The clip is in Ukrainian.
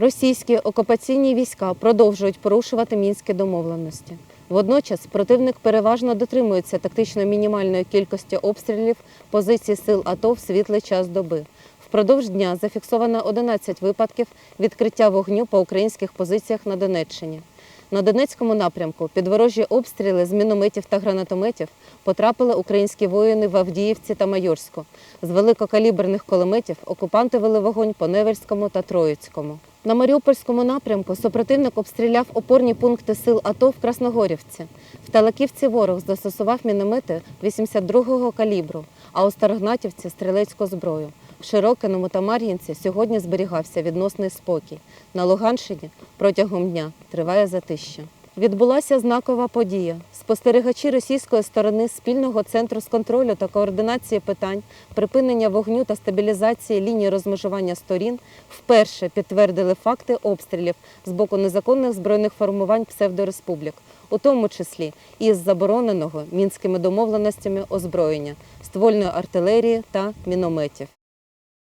Російські окупаційні війська продовжують порушувати мінські домовленості. Водночас противник переважно дотримується тактично мінімальної кількості обстрілів позицій сил АТО в світлий час доби. Впродовж дня зафіксовано 11 випадків відкриття вогню по українських позиціях на Донеччині. На Донецькому напрямку під ворожі обстріли з мінометів та гранатометів потрапили українські воїни в Авдіївці та Майорську. З великокаліберних кулеметів окупанти вели вогонь по Невельському та Троїцькому. На Маріупольському напрямку супротивник обстріляв опорні пункти сил АТО в Красногорівці. В Талаківці ворог застосував міномети 82-го калібру, а у Старогнатівці стрілецьку зброю. В Широкиному та Мар'їнці сьогодні зберігався відносний спокій. На Луганщині протягом дня триває затища. Відбулася знакова подія. Спостерігачі російської сторони спільного центру з контролю та координації питань припинення вогню та стабілізації лінії розмежування сторін вперше підтвердили факти обстрілів з боку незаконних збройних формувань псевдореспублік, у тому числі із забороненого мінськими домовленостями озброєння, ствольної артилерії та мінометів.